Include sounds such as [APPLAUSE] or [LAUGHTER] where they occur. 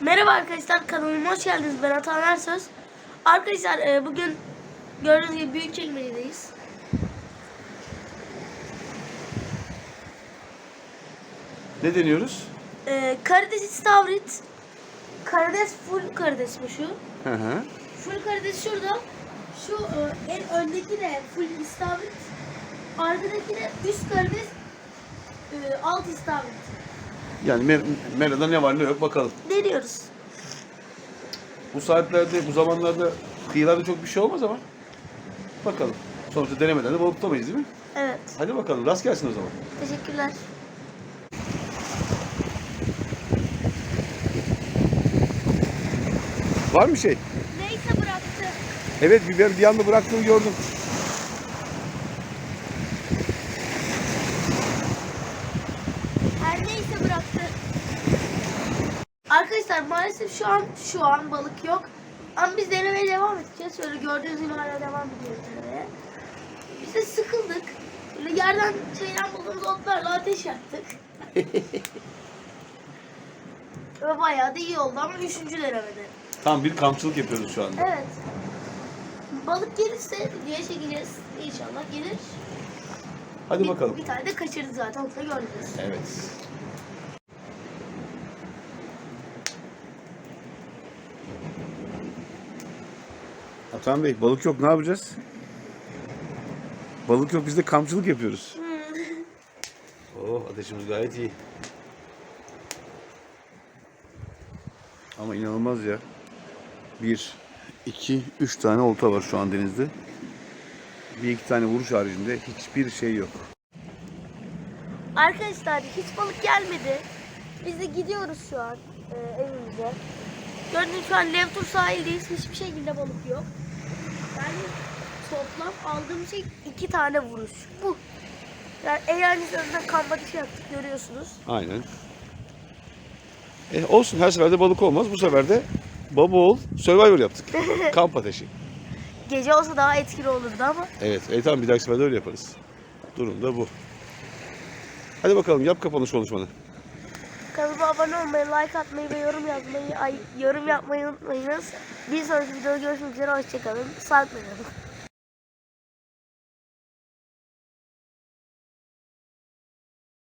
Merhaba arkadaşlar kanalıma hoş geldiniz. Ben Atan Ersöz. Arkadaşlar e, bugün gördüğünüz gibi Büyükçekmece'deyiz. Ne deniyoruz? E, karides istavrit. Karides full karides bu şu. Hı hı. Full karides şurada. Şu e, en öndeki de full istavrit. Arkadaki de üst karides e, alt istavrit. Yani mer merada ne var ne yok bakalım. Deniyoruz. Bu saatlerde, bu zamanlarda kıyılarda çok bir şey olmaz ama. Bakalım. Sonuçta denemeden de balık tutamayız değil mi? Evet. Hadi bakalım. Rast gelsin o zaman. Teşekkürler. Var mı şey? Neyse bıraktı. Evet biber bir anda bıraktığını gördüm. Her neyse bıraktı. Arkadaşlar maalesef şu an şu an balık yok. Ama biz denemeye devam edeceğiz. Şöyle gördüğünüz gibi hala devam ediyoruz denemeye. Biz de sıkıldık. Böyle yerden şeyden bulduğumuz otlarla ateş yaktık. [LAUGHS] Ve bayağı da iyi oldu ama üçüncü denemede. Tam bir kampçılık yapıyoruz şu anda. Evet. Balık gelirse diye çekeceğiz. İnşallah gelir. Hadi Bir- bakalım. Bir tane de kaçırdık zaten. Onu da gördünüz. Evet. Atan Bey balık yok ne yapacağız? Balık yok biz de kampçılık yapıyoruz. [LAUGHS] Oh ateşimiz gayet iyi. Ama inanılmaz ya. Bir, iki, üç tane olta var şu an denizde. Bir iki tane vuruş haricinde hiçbir şey yok. Arkadaşlar hiç balık gelmedi. Biz de gidiyoruz şu an e, evimize. Gördüğünüz şu an Levtur sahildeyiz. Hiçbir şekilde balık yok. Yani toplam aldığım şey iki tane vuruş. Bu. Yani eğlenceli önünden kamp ateşi yaptık görüyorsunuz. Aynen. E, olsun her sefer de balık olmaz. Bu sefer de baba oğul Survivor yaptık. [LAUGHS] Kamp ateşi. Gece olsa daha etkili olurdu ama. Evet. E tamam bir dahaki sefer de öyle yaparız. Durum da bu. Hadi bakalım yap kapanış konuşmanı. Kanalıma abone olmayı, like atmayı ve yorum yazmayı, ay, yorum yapmayı unutmayınız. Bir sonraki videoda görüşmek üzere. Hoşçakalın. Sağlıkla kalın.